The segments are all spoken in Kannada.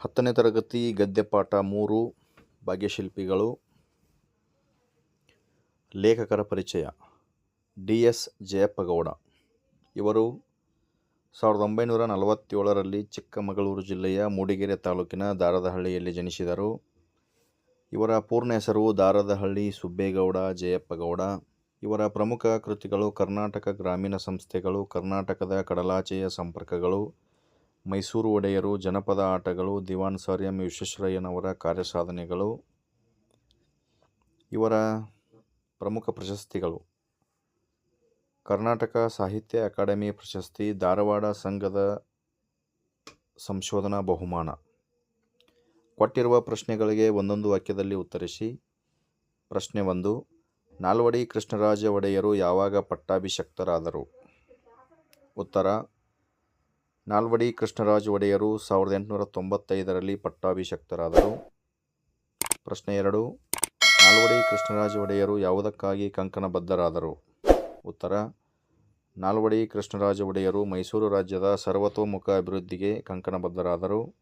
ಹತ್ತನೇ ತರಗತಿ ಗದ್ಯಪಾಠ ಮೂರು, ಭಾಗ್ಯಶಿಲ್ಪಿಗಳು. ಲೇಖಕರ ಪರಿಚಯ, ಡಿ ಎಸ್ ಜಯಪ್ಪಗೌಡ. ಇವರು ಸಾವಿರದ ಒಂಬೈನೂರ ನಲವತ್ತೇಳರಲ್ಲಿ ಚಿಕ್ಕಮಗಳೂರು ಜಿಲ್ಲೆಯ ಮೂಡಿಗೆರೆ ತಾಲೂಕಿನ ದಾರದಹಳ್ಳಿಯಲ್ಲಿ ಜನಿಸಿದರು. ಇವರ ಪೂರ್ಣ ಹೆಸರು ದಾರದಹಳ್ಳಿ ಸುಬ್ಬೇಗೌಡ, ಜಯಪ್ಪಗೌಡ. ಇವರ ಪ್ರಮುಖ ಕೃತಿಗಳು ಕರ್ನಾಟಕ ಗ್ರಾಮೀಣ ಸಂಸ್ಥೆಗಳು, ಕರ್ನಾಟಕದ ಕಡಲಾಚೆಯ ಸಂಪರ್ಕಗಳು. ಮೈಸೂರು ಒಡೆಯರು, ಜನಪದ ಆಟಗಳು, ದಿವಾನ್ ಸರ್ ಎಂ ವಿಶ್ವೇಶ್ವರಯ್ಯನವರ ಕಾರ್ಯಸಾಧನೆಗಳು, ಇವರ ಪ್ರಮುಖ ಪ್ರಶಸ್ತಿಗಳು. ಕರ್ನಾಟಕ ಸಾಹಿತ್ಯ ಅಕಾಡೆಮಿ ಪ್ರಶಸ್ತಿ, ಧಾರವಾಡ ಸಂಘದ ಸಂಶೋಧನಾ ಬಹುಮಾನ. ಕೊಟ್ಟಿರುವ ಪ್ರಶ್ನೆಗಳಿಗೆ ಒಂದೊಂದು ವಾಕ್ಯದಲ್ಲಿ ಉತ್ತರಿಸಿ. ಪ್ರಶ್ನೆ ಒಂದು, ನಾಲ್ವಡಿ ಕೃಷ್ಣರಾಜ ಒಡೆಯರು ಯಾವಾಗ ಪಟ್ಟಾಭಿಷಕ್ತರಾದರು? ಉತ್ತರ ನಾಲ್ವಡಿ ಕೃಷ್ಣರಾಜ ಒಡೆಯರು ಸಾವಿರದ ಎಂಟುನೂರ ತೊಂಬತ್ತೈದರಲ್ಲಿ ಪಟ್ಟಾಭಿಷಕ್ತರಾದರು. ಪ್ರಶ್ನೆ ಎರಡು, ನಾಲ್ವಡಿ ಕೃಷ್ಣರಾಜ ಒಡೆಯರು ಯಾವುದಕ್ಕಾಗಿ ಕಂಕಣಬದ್ಧರಾದರು? ಉತ್ತರ, ನಾಲ್ವಡಿ ಕೃಷ್ಣರಾಜ ಒಡೆಯರು ಮೈಸೂರು ರಾಜ್ಯದ ಸರ್ವತೋಮುಖ ಅಭಿವೃದ್ಧಿಗೆ ಕಂಕಣಬದ್ಧರಾದರು.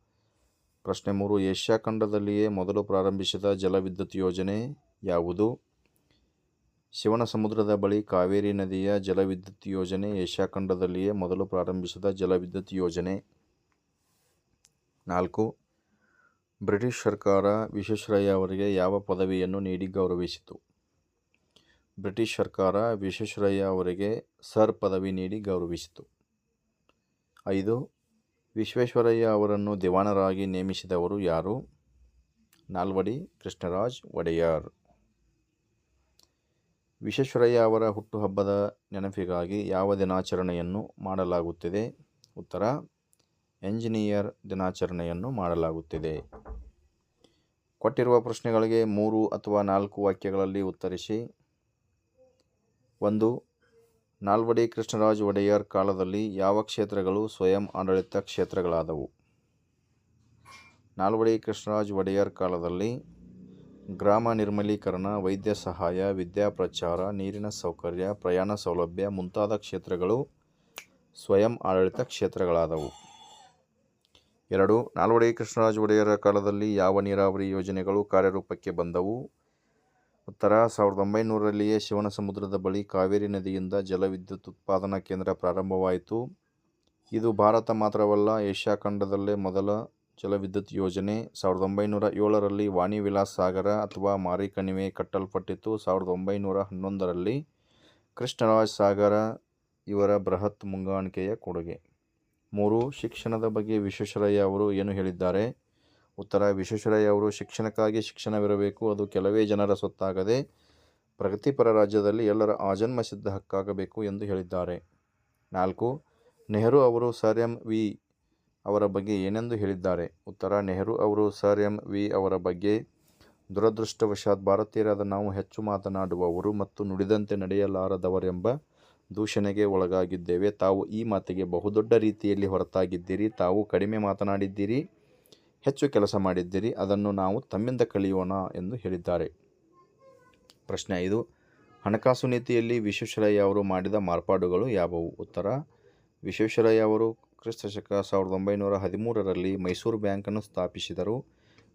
ಪ್ರಶ್ನೆ ಮೂರು, ಏಷ್ಯಾ ಖಂಡದಲ್ಲಿಯೇ ಮೊದಲು ಪ್ರಾರಂಭಿಸಿದ ಜಲವಿದ್ಯುತ್ ಯೋಜನೆ ಯಾವುದು? ಶಿವನ ಸಮುದ್ರದ ಬಳಿ ಕಾವೇರಿ ನದಿಯ ಜಲವಿದ್ಯುತ್ ಯೋಜನೆ ಏಷ್ಯಾ ಖಂಡದಲ್ಲಿಯೇ ಮೊದಲು ಪ್ರಾರಂಭಿಸಿದ ಜಲವಿದ್ಯುತ್ ಯೋಜನೆ. ನಾಲ್ಕು. ಬ್ರಿಟಿಷ್ ಸರ್ಕಾರ ವಿಶ್ವೇಶ್ವರಯ್ಯ ಅವರಿಗೆ ಯಾವ ಪದವಿಯನ್ನು ನೀಡಿ ಗೌರವಿಸಿತು? ಬ್ರಿಟಿಷ್ ಸರ್ಕಾರ ವಿಶ್ವೇಶ್ವರಯ್ಯ ಅವರಿಗೆ ಸರ್ ಪದವಿ ನೀಡಿ ಗೌರವಿಸಿತು. ಐದು. ವಿಶ್ವೇಶ್ವರಯ್ಯ ಅವರನ್ನು ದಿವಾನರಾಗಿ ನೇಮಿಸಿದವರು ಯಾರು? ನಾಲ್ವಡಿ ಕೃಷ್ಣರಾಜ್ ಒಡೆಯರ್. ವಿಶ್ವೇಶ್ವರಯ್ಯ ಅವರ ಹುಟ್ಟುಹಬ್ಬದ ನೆನಪಿಗಾಗಿ ಯಾವ ದಿನಾಚರಣೆಯನ್ನು ಮಾಡಲಾಗುತ್ತಿದೆ? ಉತ್ತರ, ಎಂಜಿನಿಯರ್ ದಿನಾಚರಣೆಯನ್ನು ಮಾಡಲಾಗುತ್ತಿದೆ. ಕೊಟ್ಟಿರುವ ಪ್ರಶ್ನೆಗಳಿಗೆ ಮೂರು ಅಥವಾ ನಾಲ್ಕು ವಾಕ್ಯಗಳಲ್ಲಿ ಉತ್ತರಿಸಿ. ಒಂದು, ನಾಲ್ವಡಿ ಕೃಷ್ಣರಾಜ ಒಡೆಯರ್ ಕಾಲದಲ್ಲಿ ಯಾವ ಕ್ಷೇತ್ರಗಳು ಸ್ವಯಂ ಆಡಳಿತ ಕ್ಷೇತ್ರಗಳಾದವು? ನಾಲ್ವಡಿ ಕೃಷ್ಣರಾಜ ಒಡೆಯರ್ ಕಾಲದಲ್ಲಿ ಗ್ರಾಮ ನಿರ್ಮಲೀಕರಣ, ವೈದ್ಯ ಸಹಾಯ ವಿದ್ಯಾಪ್ರಚಾರ ನೀರಿನ ಸೌಕರ್ಯ, ಪ್ರಯಾಣ ಸೌಲಭ್ಯ ಮುಂತಾದ ಕ್ಷೇತ್ರಗಳು ಸ್ವಯಂ ಆಡಳಿತ ಕ್ಷೇತ್ರಗಳಾದವು. ಎರಡು, ನಾಲ್ವಡಿ ಕೃಷ್ಣರಾಜ ಒಡೆಯರ ಕಾಲದಲ್ಲಿ ಯಾವ ನೀರಾವರಿ ಯೋಜನೆಗಳು ಕಾರ್ಯರೂಪಕ್ಕೆ ಬಂದವು? ಉತ್ತರ, ಸಾವಿರದ ಒಂಬೈನೂರರಲ್ಲಿಯೇ ಶಿವನ ಸಮುದ್ರದ ಬಳಿ ಕಾವೇರಿ ನದಿಯಿಂದ ಜಲವಿದ್ಯುತ್ ಉತ್ಪಾದನಾ ಕೇಂದ್ರ ಪ್ರಾರಂಭವಾಯಿತು. ಇದು ಭಾರತ ಮಾತ್ರವಲ್ಲ, ಏಷ್ಯಾ ಖಂಡದಲ್ಲೇ ಮೊದಲ ಜಲವಿದ್ಯುತ್ ಯೋಜನೆ. ಸಾವಿರದ ಒಂಬೈನೂರ ಏಳರಲ್ಲಿ ವಾಣಿ ವಿಲಾಸ್ ಸಾಗರ ಅಥವಾ ಮಾರಿಕಣಿವೆ ಕಟ್ಟಲ್ಪಟ್ಟಿತು ಸಾವಿರದ ಒಂಬೈನೂರ ಹನ್ನೊಂದರಲ್ಲಿ ಕೃಷ್ಣರಾಜ್ ಸಾಗರ, ಇವರ ಬೃಹತ್ ಮುಂಗಾಣಿಕೆಯ ಕೊಡುಗೆ. ಮೂರು, ಶಿಕ್ಷಣದ ಬಗ್ಗೆ ವಿಶ್ವೇಶ್ವರಯ್ಯ ಅವರು ಏನು ಹೇಳಿದ್ದಾರೆ? ಉತ್ತರ, ವಿಶ್ವೇಶ್ವರಯ್ಯ ಅವರು, ಶಿಕ್ಷಣಕ್ಕಾಗಿ ಶಿಕ್ಷಣವಿರಬೇಕು, ಅದು ಕೆಲವೇ ಜನರ ಸೊತ್ತಾಗದೆ ಪ್ರಗತಿಪರ ರಾಜ್ಯದಲ್ಲಿ ಎಲ್ಲರ ಆಜನ್ಮ ಸಿದ್ಧ ಹಕ್ಕಾಗಬೇಕು ಎಂದು ಹೇಳಿದ್ದಾರೆ. ನಾಲ್ಕು, ನೆಹರು ಅವರು, ಸರ್ ಎಂ ವಿ ಅವರ ಬಗ್ಗೆ ಏನೆಂದು ಹೇಳಿದ್ದಾರೆ? ಉತ್ತರ, ನೆಹರು ಅವರು, ಸರ್ ಎಂ ವಿ ಅವರ ಬಗ್ಗೆ. ದುರದೃಷ್ಟವಶಾತ್ ಭಾರತೀಯರಾದ ನಾವು ಹೆಚ್ಚು ಮಾತನಾಡುವವರು ಮತ್ತು ನುಡಿದಂತೆ ನಡೆಯಲಾರದವರೆಂಬ ದೂಷಣೆಗೆ ಒಳಗಾಗಿದ್ದೇವೆ. ತಾವು ಈ ಮಾತಿಗೆ ಬಹುದೊಡ್ಡ ರೀತಿಯಲ್ಲಿ ಹೊರತಾಗಿದ್ದೀರಿ. ತಾವು ಕಡಿಮೆ ಮಾತನಾಡಿದ್ದೀರಿ, ಹೆಚ್ಚು ಕೆಲಸ ಮಾಡಿದ್ದೀರಿ. ಅದನ್ನು ನಾವು ತಮ್ಮಿಂದ ಕಲಿಯೋಣ ಎಂದು ಹೇಳಿದ್ದಾರೆ. ಪ್ರಶ್ನೆ ಐದು. ಹಣಕಾಸು ನೀತಿಯಲ್ಲಿ ವಿಶ್ವೇಶ್ವರಯ್ಯ ಅವರು ಮಾಡಿದ ಮಾರ್ಪಾಡುಗಳು ಯಾವುವು? ಉತ್ತರ, ವಿಶ್ವೇಶ್ವರಯ್ಯ ಅವರು ಕ್ರಿಸ್ತಶಕ ಸಾವಿರದ ಒಂಬೈನೂರ ಹದಿಮೂರರಲ್ಲಿ ಮೈಸೂರು ಬ್ಯಾಂಕನ್ನು ಸ್ಥಾಪಿಸಿದರು.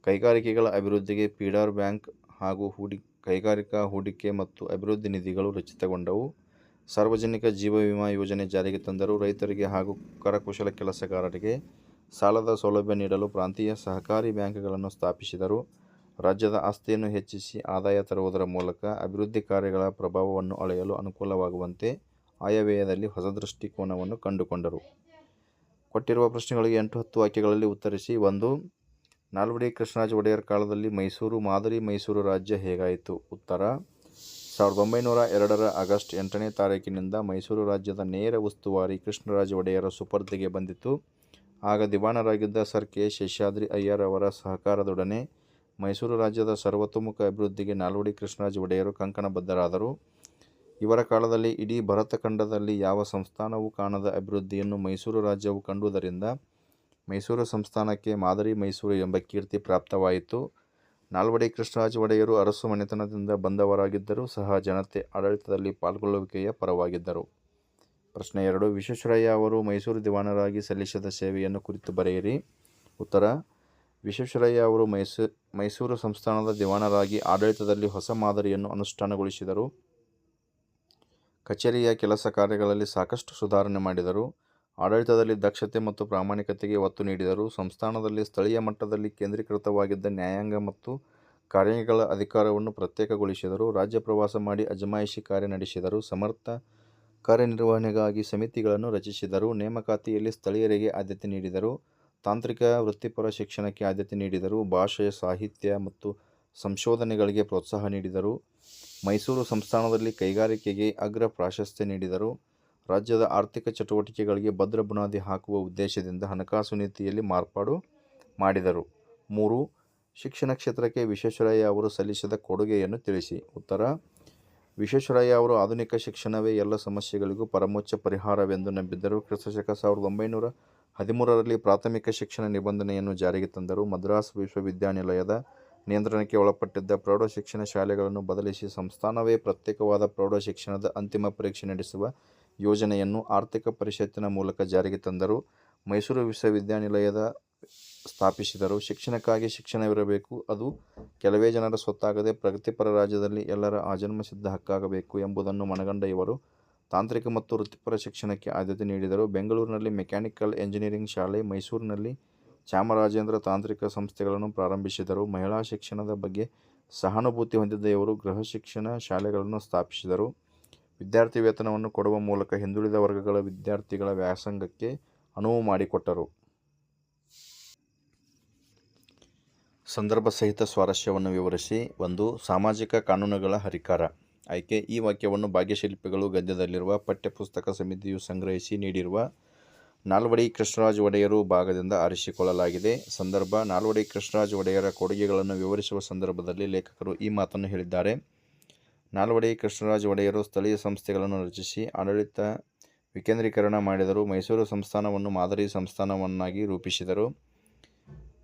ಕೈಗಾರಿಕೆಗಳ ಅಭಿವೃದ್ಧಿಗೆ ಪೀಡಾರ್ ಬ್ಯಾಂಕ್ ಹಾಗೂ ಹೂಡಿ, ಕೈಗಾರಿಕಾ ಹೂಡಿಕೆ ಮತ್ತು ಅಭಿವೃದ್ಧಿ ನಿಧಿಗಳು ರಚಿತಗೊಂಡವು. ಸಾರ್ವಜನಿಕ ಜೀವ ವಿಮಾ ಯೋಜನೆ ಜಾರಿಗೆ ತಂದರು ರೈತರಿಗೆ ಹಾಗೂ ಕರಕುಶಲ ಕೆಲಸಗಾರರಿಗೆ ಸಾಲದ ಸೌಲಭ್ಯ ನೀಡಲು ಪ್ರಾಂತೀಯ ಸಹಕಾರಿ ಬ್ಯಾಂಕ್ಗಳನ್ನು ಸ್ಥಾಪಿಸಿದರು. ರಾಜ್ಯದ ಆಸ್ತಿಯನ್ನು ಹೆಚ್ಚಿಸಿ ಆದಾಯ ತರುವುದರ ಮೂಲಕ ಅಭಿವೃದ್ಧಿ ಕಾರ್ಯಗಳ ಪ್ರಭಾವವನ್ನು ಅಳೆಯಲು ಅನುಕೂಲವಾಗುವಂತೆ ಆಯವ್ಯಯದಲ್ಲಿ ಹೊಸ ದೃಷ್ಟಿಕೋನವನ್ನು ಕಂಡುಕೊಂಡರು. ಕೊಟ್ಟಿರುವ ಪ್ರಶ್ನೆಗಳಿಗೆ ಎಂಟು ಹತ್ತು ವಾಕ್ಯಗಳಲ್ಲಿ ಉತ್ತರಿಸಿ. ಒಂದು, ನಾಲ್ವಡಿ ಕೃಷ್ಣರಾಜ ಒಡೆಯರ್ ಕಾಲದಲ್ಲಿ ಮೈಸೂರು, ಮಾದರಿ ಮೈಸೂರು ರಾಜ್ಯ ಹೇಗಾಯಿತು? ಉತ್ತರ, ಸಾವಿರದ ಒಂಬೈನೂರ ಎರಡರ ಆಗಸ್ಟ್ ಎಂಟನೇ ತಾರೀಕಿನಿಂದ ಮೈಸೂರು ರಾಜ್ಯದ ನೇರ ಉಸ್ತುವಾರಿ ಕೃಷ್ಣರಾಜ ಒಡೆಯರ ಸುಪರ್ದಿಗೆ ಬಂದಿತು ಆಗ ದಿವಾನರಾಗಿದ್ದ ಸರ್ ಕೆ ಶೇಷಾದ್ರಿ ಅಯ್ಯರ್ ಅವರ ಸಹಕಾರದೊಡನೆ ಮೈಸೂರು ರಾಜ್ಯದ ಸರ್ವತೋಮುಖ ಅಭಿವೃದ್ಧಿಗೆ ನಾಲ್ವಡಿ ಕೃಷ್ಣರಾಜ ಒಡೆಯರು ಕಂಕಣಬದ್ಧರಾದರು. ಇವರ ಕಾಲದಲ್ಲಿ ಇಡೀ ಭರತ ಖಂಡದಲ್ಲಿ ಯಾವ ಸಂಸ್ಥಾನವೂ ಕಾಣದ ಅಭಿವೃದ್ಧಿಯನ್ನು ಮೈಸೂರು ರಾಜ್ಯವು ಕಂಡುದರಿಂದ ಮೈಸೂರು ಸಂಸ್ಥಾನಕ್ಕೆ ಮಾದರಿ ಮೈಸೂರು ಎಂಬ ಕೀರ್ತಿ ಪ್ರಾಪ್ತವಾಯಿತು. ನಾಲ್ವಡಿ ಕೃಷ್ಣರಾಜ ಒಡೆಯರು ಅರಸು ಮನೆತನದಿಂದ ಬಂದವರಾಗಿದ್ದರೂ ಸಹ ಜನತೆ ಆಡಳಿತದಲ್ಲಿ ಪಾಲ್ಗೊಳ್ಳುವಿಕೆಯ ಪರವಾಗಿದ್ದರು. ಪ್ರಶ್ನೆ ಎರಡು, ವಿಶ್ವೇಶ್ವರಯ್ಯ ಅವರು ಮೈಸೂರು ದಿವಾನರಾಗಿ ಸಲ್ಲಿಸಿದ ಸೇವೆಯನ್ನು ಕುರಿತು ಬರೆಯಿರಿ. ಉತ್ತರ, ವಿಶ್ವೇಶ್ವರಯ್ಯ ಅವರು ಮೈಸೂ, ಮೈಸೂರು ಸಂಸ್ಥಾನದ ದಿವಾನರಾಗಿ ಆಡಳಿತದಲ್ಲಿ ಹೊಸ ಮಾದರಿಯನ್ನು ಅನುಷ್ಠಾನಗೊಳಿಸಿದರು. ಕಚೇರಿಯ ಕೆಲಸ ಕಾರ್ಯಗಳಲ್ಲಿ ಸಾಕಷ್ಟು ಸುಧಾರಣೆ ಮಾಡಿದರು. ಆಡಳಿತದಲ್ಲಿ ದಕ್ಷತೆ ಮತ್ತು ಪ್ರಾಮಾಣಿಕತೆಗೆ ಒತ್ತು ನೀಡಿದರು. ಸಂಸ್ಥಾನದಲ್ಲಿ ಸ್ಥಳೀಯ ಮಟ್ಟದಲ್ಲಿ ಕೇಂದ್ರೀಕೃತವಾಗಿದ್ದ ನ್ಯಾಯಾಂಗ ಮತ್ತು ಕಾರ್ಯಗಳ ಅಧಿಕಾರವನ್ನು ಪ್ರತ್ಯೇಕಗೊಳಿಸಿದರು. ರಾಜ್ಯ ಪ್ರವಾಸ ಮಾಡಿ ಅಜಮಾಯಿಷಿ ಕಾರ್ಯ ನಡೆಸಿದರು. ಸಮರ್ಥ ಕಾರ್ಯನಿರ್ವಹಣೆಗಾಗಿ ಸಮಿತಿಗಳನ್ನು ರಚಿಸಿದರು. ನೇಮಕಾತಿಯಲ್ಲಿ ಸ್ಥಳೀಯರಿಗೆ ಆದ್ಯತೆ ನೀಡಿದರು. ತಾಂತ್ರಿಕ ವೃತ್ತಿಪರ ಶಿಕ್ಷಣಕ್ಕೆ ಆದ್ಯತೆ ನೀಡಿದರು. ಭಾಷೆಯ, ಸಾಹಿತ್ಯ ಮತ್ತು ಸಂಶೋಧನೆಗಳಿಗೆ ಪ್ರೋತ್ಸಾಹ ನೀಡಿದರು. ಮೈಸೂರು ಸಂಸ್ಥಾನದಲ್ಲಿ ಕೈಗಾರಿಕೆಗೆ ಅಗ್ರ ಪ್ರಾಶಸ್ತ್ಯ ನೀಡಿದರು. ರಾಜ್ಯದ ಆರ್ಥಿಕ ಚಟುವಟಿಕೆಗಳಿಗೆ ಭದ್ರ ಬುನಾದಿ ಹಾಕುವ ಉದ್ದೇಶದಿಂದ ಹಣಕಾಸು ನೀತಿಯಲ್ಲಿ ಮಾರ್ಪಾಡು ಮಾಡಿದರು. ಮೂರು. ಶಿಕ್ಷಣ ಕ್ಷೇತ್ರಕ್ಕೆ ವಿಶ್ವೇಶ್ವರಯ್ಯ ಅವರು ಸಲ್ಲಿಸಿದ ಕೊಡುಗೆಯನ್ನು ತಿಳಿಸಿ. ಉತ್ತರ: ವಿಶ್ವೇಶ್ವರಯ್ಯ ಅವರು ಆಧುನಿಕ ಶಿಕ್ಷಣವೇ ಎಲ್ಲ ಸಮಸ್ಯೆಗಳಿಗೂ ಪರಮೋಚ್ಚ ಪರಿಹಾರವೆಂದು ನಂಬಿದ್ದರು. ಕ್ರಿಸ್ತಶಕ. ಸಾವಿರದ ಒಂಬೈನೂರ ಹದಿಮೂರರಲ್ಲಿ ಪ್ರಾಥಮಿಕ ಶಿಕ್ಷಣ ನಿಬಂಧನೆಯನ್ನು ಜಾರಿಗೆ ತಂದರು. ಮದ್ರಾಸ್ ವಿಶ್ವವಿದ್ಯಾನಿಲಯದ ನಿಯಂತ್ರಣಕ್ಕೆ ಒಳಪಟ್ಟಿದ್ದ ಪ್ರೌಢ ಶಿಕ್ಷಣ ಶಾಲೆಗಳನ್ನು ಬದಲಿಸಿ ಸಂಸ್ಥಾನವೇ ಪ್ರತ್ಯೇಕವಾದ ಪ್ರೌಢ ಶಿಕ್ಷಣದ ಅಂತಿಮ ಪರೀಕ್ಷೆ ನಡೆಸುವ ಯೋಜನೆಯನ್ನು ಆರ್ಥಿಕ ಪರಿಷತ್ತಿನ ಮೂಲಕ ಜಾರಿಗೆ ತಂದರು. ಮೈಸೂರು ವಿಶ್ವವಿದ್ಯಾನಿಲಯದ ಸ್ಥಾಪಿಸಿದರು. ಶಿಕ್ಷಣಕ್ಕಾಗಿ ಶಿಕ್ಷಣವಿರಬೇಕು. ಅದು ಕೆಲವೇ ಜನರ ಸ್ವತ್ತಾಗದೆ ಪ್ರಗತಿಪರ ರಾಜ್ಯದಲ್ಲಿ ಎಲ್ಲರ ಆಜನ್ಮಸಿದ್ಧ ಹಕ್ಕಾಗಬೇಕು ಎಂಬುದನ್ನು ಮನಗಂಡ ಇವರು ತಾಂತ್ರಿಕ ಮತ್ತು ವೃತ್ತಿಪರ ಶಿಕ್ಷಣಕ್ಕೆ ಆದ್ಯತೆ ನೀಡಿದರು. ಬೆಂಗಳೂರಿನಲ್ಲಿ ಮೆಕ್ಯಾನಿಕಲ್ ಎಂಜಿನಿಯರಿಂಗ್ ಶಾಲೆ, ಮೈಸೂರಿನಲ್ಲಿ ಚಾಮರಾಜೇಂದ್ರ ತಾಂತ್ರಿಕ ಸಂಸ್ಥೆಗಳನ್ನು ಪ್ರಾರಂಭಿಸಿದರು. ಮಹಿಳಾ ಶಿಕ್ಷಣದ ಬಗ್ಗೆ ಸಹಾನುಭೂತಿ ಹೊಂದಿದ್ದ ಇವರು ಗೃಹ ಶಿಕ್ಷಣ ಶಾಲೆಗಳನ್ನು ಸ್ಥಾಪಿಸಿದರು. ವಿದ್ಯಾರ್ಥಿ ವೇತನವನ್ನು ಕೊಡುವ ಮೂಲಕ ಹಿಂದುಳಿದ ವರ್ಗಗಳ ವಿದ್ಯಾರ್ಥಿಗಳ ವ್ಯಾಸಂಗಕ್ಕೆ ಅನುವು ಮಾಡಿಕೊಟ್ಟರು. ಸಂದರ್ಭ ಸಹಿತ ಸ್ವಾರಸ್ಯವನ್ನು ವಿವರಿಸಿ. ಒಂದು. ಸಾಮಾಜಿಕ ಕಾನೂನುಗಳ ಹರಿಕಾರ. ಆಯ್ಕೆ: ಈ ವಾಕ್ಯವನ್ನು ಭಾಗ್ಯಶಿಲ್ಪಿಗಳು ಗದ್ಯದಲ್ಲಿರುವ ಪಠ್ಯಪುಸ್ತಕ ಸಮಿತಿಯು ಸಂಗ್ರಹಿಸಿ ನೀಡಿರುವ ನಾಲ್ವಡಿ ಕೃಷ್ಣರಾಜ ಒಡೆಯರು ಭಾಗದಿಂದ ಆರಿಸಿಕೊಳ್ಳಲಾಗಿದೆ. ಸಂದರ್ಭ: ನಾಲ್ವಡಿ ಕೃಷ್ಣರಾಜ ಒಡೆಯರ ಕೊಡುಗೆಗಳನ್ನು ವಿವರಿಸುವ ಸಂದರ್ಭದಲ್ಲಿ ಲೇಖಕರು ಈ ಮಾತನ್ನು ಹೇಳಿದ್ದಾರೆ. ನಾಲ್ವಡಿ ಕೃಷ್ಣರಾಜ ಒಡೆಯರು ಸ್ಥಳೀಯ ಸಂಸ್ಥೆಗಳನ್ನು ರಚಿಸಿ ಆಡಳಿತ ವಿಕೇಂದ್ರೀಕರಣ ಮಾಡಿದರು. ಮೈಸೂರು ಸಂಸ್ಥಾನವನ್ನು ಮಾದರಿ ಸಂಸ್ಥಾನವನ್ನಾಗಿ ರೂಪಿಸಿದರು.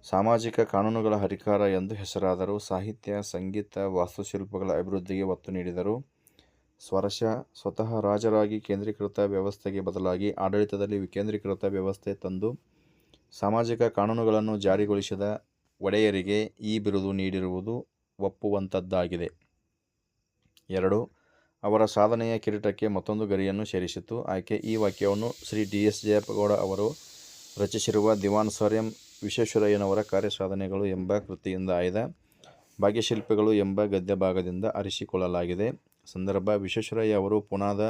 ಸಾಮಾಜಿಕ ಕಾನೂನುಗಳ ಹರಿಕಾರ ಎಂದು ಹೆಸರಾದರು. ಸಾಹಿತ್ಯ, ಸಂಗೀತ, ವಾಸ್ತುಶಿಲ್ಪಗಳ ಅಭಿವೃದ್ಧಿಗೆ ಒತ್ತು ನೀಡಿದರು. ಸ್ವಾರಸ್ಯ: ಸ್ವತಃ ರಾಜರಾಗಿ ಕೇಂದ್ರೀಕೃತ ವ್ಯವಸ್ಥೆಗೆ ಬದಲಾಗಿ ಆಡಳಿತದಲ್ಲಿ ವಿಕೇಂದ್ರೀಕೃತ ವ್ಯವಸ್ಥೆ ತಂದು ಸಾಮಾಜಿಕ ಕಾನೂನುಗಳನ್ನು ಜಾರಿಗೊಳಿಸಿದ ಒಡೆಯರಿಗೆ ಈ ಬಿರುದು ನೀಡಿರುವುದು ಒಪ್ಪುವಂಥದ್ದಾಗಿದೆ ಎರಡು. ಅವರ ಸಾಧನೆಯ ಕಿರೀಟಕ್ಕೆ ಮತ್ತೊಂದು ಗರಿಯನ್ನು ಸೇರಿಸಿತು. ಆಕೆ ಈ ವಾಕ್ಯವನ್ನು ಶ್ರೀ ಡಿ. ಎಸ್. ಜಯಪ್ಪಗೌಡ ಅವರು ರಚಿಸಿರುವ ದಿವಾನ್ ಸರ್ ಎಂ. ವಿಶ್ವೇಶ್ವರಯ್ಯನವರ ಕಾರ್ಯಸಾಧನೆಗಳು ಎಂಬ ಕೃತಿಯಿಂದ ಆಯ್ದ ಭಾಗ್ಯಶಿಲ್ಪಿಗಳು ಎಂಬ ಗದ್ಯಭಾಗದಿಂದ ಆರಿಸಿಕೊಳ್ಳಲಾಗಿದೆ. ಸಂದರ್ಭ: ವಿಶ್ವೇಶ್ವರಯ್ಯ ಅವರು ಪುನಾದ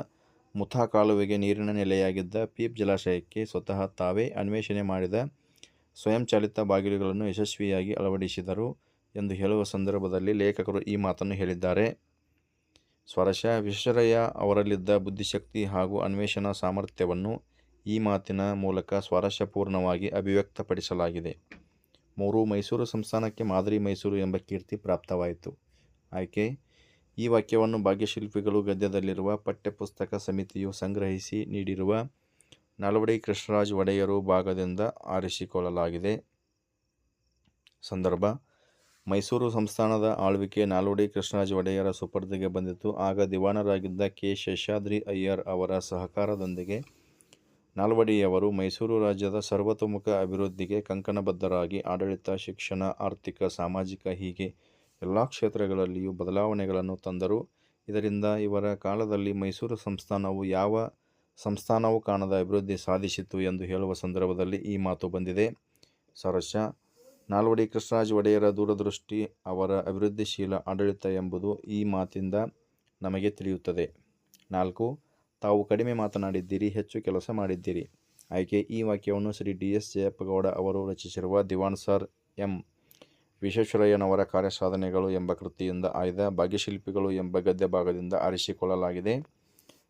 ಮುಥಾ ಕಾಲುವೆಗೆ ನೀರಿನ ನೆಲೆಯಾಗಿದ್ದ ಪೀಪ್ ಜಲಾಶಯಕ್ಕೆ ಸ್ವತಃ ತಾವೇ ಅನ್ವೇಷಣೆ ಮಾಡಿದ ಸ್ವಯಂಚಾಲಿತ ಬಾಗಿಲುಗಳನ್ನು ಯಶಸ್ವಿಯಾಗಿ ಅಳವಡಿಸಿದರು ಎಂದು ಹೇಳುವ ಸಂದರ್ಭದಲ್ಲಿ ಲೇಖಕರು ಈ ಮಾತನ್ನು ಹೇಳಿದ್ದಾರೆ. ಸ್ವರಶ ವಿಶ್ವರಯ್ಯ ಅವರಲ್ಲಿದ್ದ ಬುದ್ಧಿಶಕ್ತಿ ಹಾಗೂ ಅನ್ವೇಷಣಾ ಸಾಮರ್ಥ್ಯವನ್ನು ಈ ಮಾತಿನ ಮೂಲಕ ಸ್ವಾರಸ್ಯಪೂರ್ಣವಾಗಿ ಅಭಿವ್ಯಕ್ತಪಡಿಸಲಾಗಿದೆ. ಮೂರು. ಮೈಸೂರು ಸಂಸ್ಥಾನಕ್ಕೆ ಮಾದರಿ ಮೈಸೂರು ಎಂಬ ಕೀರ್ತಿ ಪ್ರಾಪ್ತವಾಯಿತು. ಆಯ್ಕೆ: ಈ ವಾಕ್ಯವನ್ನು ಭಾಗ್ಯಶಿಲ್ಪಿಗಳು ಗದ್ಯದಲ್ಲಿರುವ ಪಠ್ಯಪುಸ್ತಕ ಸಮಿತಿಯು ಸಂಗ್ರಹಿಸಿ ನೀಡಿರುವ ನಾಲ್ವಡಿ ಕೃಷ್ಣರಾಜ್ ಒಡೆಯರು ಭಾಗದಿಂದ ಆರಿಸಿಕೊಳ್ಳಲಾಗಿದೆ. ಸಂದರ್ಭ: ಮೈಸೂರು ಸಂಸ್ಥಾನದ ಆಳ್ವಿಕೆ ನಾಲ್ವಡಿ ಕೃಷ್ಣರಾಜ ಒಡೆಯರ ಸುಪರ್ದಿಗೆ ಬಂದಿತು. ಆಗ ದಿವಾನರಾಗಿದ್ದ ಕೆ. ಶೇಷಾದ್ರಿ ಅಯ್ಯರ್ ಅವರ ಸಹಕಾರದೊಂದಿಗೆ ನಾಲ್ವಡಿಯವರು ಮೈಸೂರು ರಾಜ್ಯದ ಸರ್ವತೋಮುಖ ಅಭಿವೃದ್ಧಿಗೆ ಕಂಕಣಬದ್ಧರಾಗಿ ಆಡಳಿತ, ಶಿಕ್ಷಣ, ಆರ್ಥಿಕ, ಸಾಮಾಜಿಕ ಹೀಗೆ ಎಲ್ಲ ಕ್ಷೇತ್ರಗಳಲ್ಲಿಯೂ ಬದಲಾವಣೆಗಳನ್ನು ತಂದರು. ಇದರಿಂದ ಇವರ ಕಾಲದಲ್ಲಿ ಮೈಸೂರು ಸಂಸ್ಥಾನವು ಯಾವ ಸಂಸ್ಥಾನವೂ ಕಾಣದ ಅಭಿವೃದ್ಧಿ ಸಾಧಿಸಿತ್ತು ಎಂದು ಹೇಳುವ ಸಂದರ್ಭದಲ್ಲಿ ಈ ಮಾತು ಬಂದಿದೆ. ಸರಶ ನಾಲ್ವಡಿ ಕೃಷ್ಣರಾಜ ಒಡೆಯರ ದೂರದೃಷ್ಟಿ, ಅವರ ಅಭಿವೃದ್ಧಿಶೀಲ ಆಡಳಿತ ಎಂಬುದು ಈ ಮಾತಿಂದ ನಮಗೆ ತಿಳಿಯುತ್ತದೆ. ನಾಲ್ಕು. ತಾವು ಕಡಿಮೆ ಮಾತನಾಡಿದ್ದೀರಿ, ಹೆಚ್ಚು ಕೆಲಸ ಮಾಡಿದ್ದೀರಿ. ಆಯ್ಕೆ: ಈ ವಾಕ್ಯವನ್ನು ಶ್ರೀ ಡಿ. ಎಸ್. ಜಯಪ್ಪಗೌಡ ಅವರು ರಚಿಸಿರುವ ದಿವಾನ್ ಸರ್ ಎಂ. ವಿಶ್ವೇಶ್ವರಯ್ಯನವರ ಕಾರ್ಯಸಾಧನೆಗಳು ಎಂಬ ಕೃತಿಯಿಂದ ಆಯ್ದ ಭಾಗ್ಯಶಿಲ್ಪಿಗಳು ಎಂಬ ಗದ್ಯಭಾಗದಿಂದ ಆರಿಸಿಕೊಳ್ಳಲಾಗಿದೆ.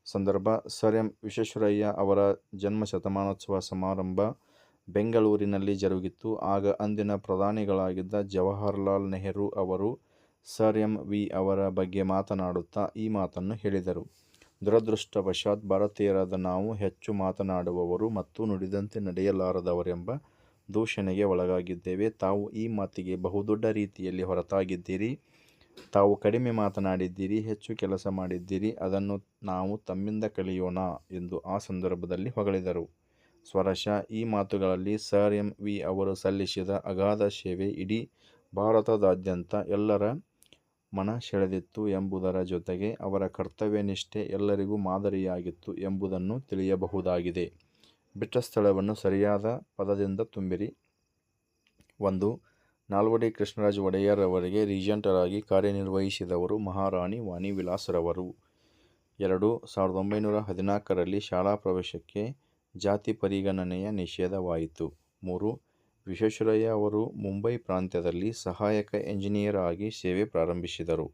ಸಂದರ್ಭ: ಸರ್ ಎಂ. ವಿಶ್ವೇಶ್ವರಯ್ಯ ಅವರ ಜನ್ಮ ಶತಮಾನೋತ್ಸವ ಸಮಾರಂಭ ಬೆಂಗಳೂರಿನಲ್ಲಿ ಜರುಗಿತ್ತು ಆಗ ಅಂದಿನ ಪ್ರಧಾನಿಗಳಾಗಿದ್ದ ಜವಾಹರ್ಲಾಲ್ ನೆಹರು ಅವರು ಸರ್ ಎಂ. ವಿ. ಅವರ ಬಗ್ಗೆ ಮಾತನಾಡುತ್ತಾ ಈ ಮಾತನ್ನು ಹೇಳಿದರು. ದುರದೃಷ್ಟವಶಾತ್ ಭಾರತೀಯರಾದ ನಾವು ಹೆಚ್ಚು ಮಾತನಾಡುವವರು ಮತ್ತು ನುಡಿದಂತೆ ನಡೆಯಲಾರದವರೆಂಬ ದೂಷಣೆಗೆ ಒಳಗಾಗಿದ್ದೇವೆ. ತಾವು ಈ ಮಾತಿಗೆ ಬಹುದೊಡ್ಡ ರೀತಿಯಲ್ಲಿ ಹೊರತಾಗಿದ್ದೀರಿ. ತಾವು ಕಡಿಮೆ ಮಾತನಾಡಿದ್ದೀರಿ, ಹೆಚ್ಚು ಕೆಲಸ ಮಾಡಿದ್ದೀರಿ. ಅದನ್ನು ನಾವು ತಮ್ಮಿಂದ ಕಲಿಯೋಣ ಎಂದು ಆ ಸಂದರ್ಭದಲ್ಲಿ ಹೊಗಳಿದರು. ಸ್ವರಶ ಈ ಮಾತುಗಳಲ್ಲಿ ಸರ್ ಎಂ ವಿ ಅವರು ಸಲ್ಲಿಸಿದ ಅಗಾಧ ಸೇವೆ ಇಡೀ ಭಾರತದಾದ್ಯಂತ ಎಲ್ಲರ ಮನ ಸೆಳೆದಿತ್ತು ಎಂಬುದರ ಜೊತೆಗೆ ಅವರ ಕರ್ತವ್ಯ ನಿಷ್ಠೆ ಎಲ್ಲರಿಗೂ ಮಾದರಿಯಾಗಿತ್ತು ಎಂಬುದನ್ನು ತಿಳಿಯಬಹುದಾಗಿದೆ. ಬಿಟ್ಟ ಸ್ಥಳವನ್ನು ಸರಿಯಾದ ಪದದಿಂದ ತುಂಬಿರಿ. ಒಂದು. ನಾಲ್ವಡಿ ಕೃಷ್ಣರಾಜ ಒಡೆಯರ್ ಅವರಿಗೆ ರೀಜೆಂಟರಾಗಿ ಕಾರ್ಯನಿರ್ವಹಿಸಿದವರು ಮಹಾರಾಣಿ ವಾಣಿ ವಿಲಾಸರವರು. ಎರಡು. ಸಾವಿರದ ಒಂಬೈನೂರ ಹದಿನಾಲ್ಕರಲ್ಲಿ ಶಾಲಾ ಪ್ರವೇಶಕ್ಕೆ ಜಾತಿ ಪರಿಗಣನೆಯ ನಿಷೇಧವಾಯಿತು. ಮೂರು. ವಿಶ್ವೇಶ್ವರಯ್ಯ ಅವರು ಮುಂಬೈ ಪ್ರಾಂತ್ಯದಲ್ಲಿ ಸಹಾಯಕ ಎಂಜಿನಿಯರ್ ಆಗಿ ಸೇವೆ ಪ್ರಾರಂಭಿಸಿದರು.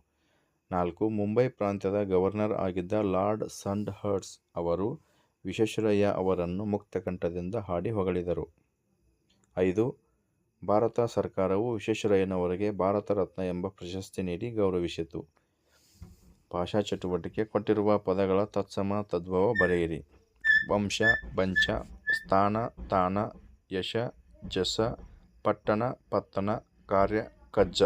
ನಾಲ್ಕು. ಮುಂಬೈ ಪ್ರಾಂತ್ಯದ ಗವರ್ನರ್ ಆಗಿದ್ದ ಲಾರ್ಡ್ ಸಂಡ್ ಹರ್ಟ್ಸ್ ಅವರು ವಿಶ್ವೇಶ್ವರಯ್ಯ ಅವರನ್ನು ಮುಕ್ತಕಂಠದಿಂದ ಹಾಡಿ ಹೊಗಳಿದರು. ಐದು. ಭಾರತ ಸರ್ಕಾರವು ವಿಶ್ವೇಶ್ವರಯ್ಯನವರಿಗೆ ಭಾರತ ರತ್ನ ಎಂಬ ಪ್ರಶಸ್ತಿ ನೀಡಿ ಗೌರವಿಸಿತು. ಭಾಷಾ ಚಟುವಟಿಕೆ ಕೊಟ್ಟಿರುವ ಪದಗಳ ತತ್ಸಮ ತದ್ಭವ ಬರೆಯಿರಿ. ವಂಶ, ಬಂಚ, ಸ್ಥಾನ, ತಾನ, ಯಶ, ಜಸ, ಪಟ್ಟಣ, ಪತ್ತನ, ಕಾರ್ಯ, ಕಜ್ಜ